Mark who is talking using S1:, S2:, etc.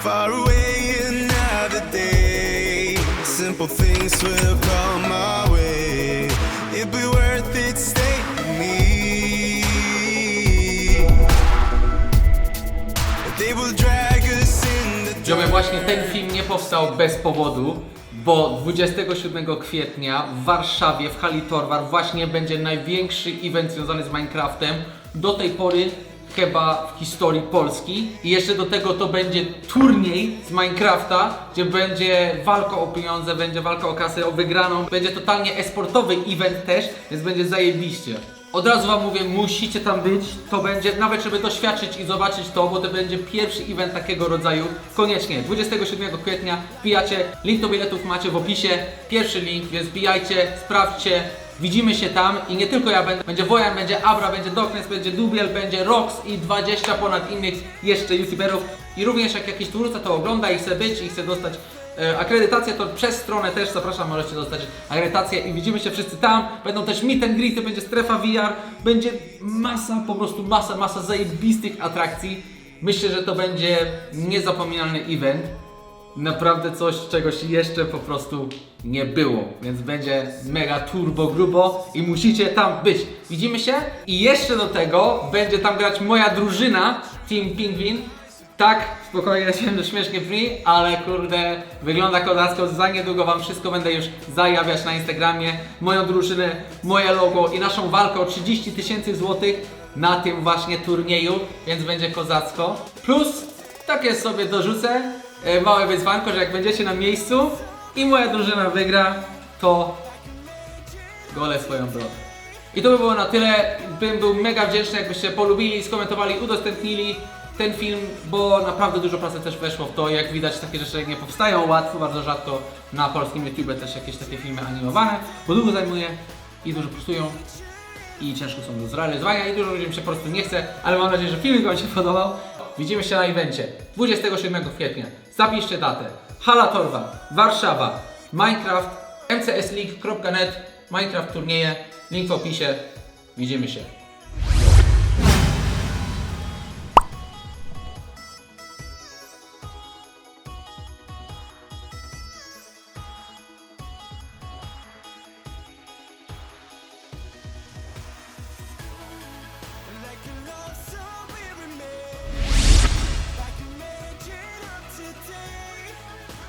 S1: Far away another day. Simple things will come my way. It'd be worth it, stay with me. They will drag us in the
S2: właśnie ten film nie powstał bez powodu, bo 27 kwietnia w Warszawie, w hali Torwar właśnie będzie największy event związany z Minecraftem do tej pory chyba w historii Polski i jeszcze do tego to będzie turniej z Minecrafta, gdzie będzie walka o pieniądze, będzie walka o kasę, o wygraną, będzie totalnie esportowy event też, więc będzie zajebiście. Od razu wam mówię, musicie tam być. To będzie, nawet żeby doświadczyć i zobaczyć to, bo to będzie pierwszy event takiego rodzaju. Koniecznie, 27 kwietnia wbijacie, link do biletów macie w opisie. Pierwszy link, więc wbijajcie, sprawdźcie. Widzimy się tam i nie tylko ja będę, będzie Wojan, będzie Abra, będzie Doknes, będzie Dubiel, będzie Rox i 20 ponad innych jeszcze youtuberów. I również jak jakiś twórca to ogląda i chce być i chce dostać E, Akredytację to przez stronę też zapraszam, możecie dostać akredytację i widzimy się wszyscy tam. Będą też meet and greety, będzie strefa VR, będzie masa, po prostu masa, masa zajebistych atrakcji. Myślę, że to będzie niezapominalny event. Naprawdę coś, czegoś jeszcze po prostu nie było, więc będzie mega turbo grubo i musicie tam być. Widzimy się i jeszcze do tego będzie tam grać moja drużyna Team Pingwin. Tak, spokojnie, wiem, że śmiesznie brzmi, ale kurde, wygląda kozacko. Za niedługo Wam wszystko będę już zajawiać na Instagramie. Moją drużynę, moje logo i naszą walkę o 30 tysięcy złotych na tym właśnie turnieju, więc będzie kozacko. Plus, takie sobie dorzucę, e, małe wyzwanko, że jak będziecie na miejscu i moja drużyna wygra, to gole swoją brodę. I to by było na tyle. Bym był mega wdzięczny, jakbyście polubili, skomentowali, udostępnili ten film, bo naprawdę dużo pracy też weszło w to. Jak widać, takie rzeczy nie powstają łatwo, bardzo rzadko na polskim YouTube też jakieś takie filmy animowane, bo długo zajmuje i dużo kosztują i ciężko są do zrealizowania i dużo ludziom się po prostu nie chce, ale mam nadzieję, że filmik Wam się podobał. Widzimy się na evencie 27 kwietnia. Zapiszcie datę. Hala Torwa, Warszawa, Minecraft, mcsleague.net, Minecraft turnieje, link w opisie. Widzimy się.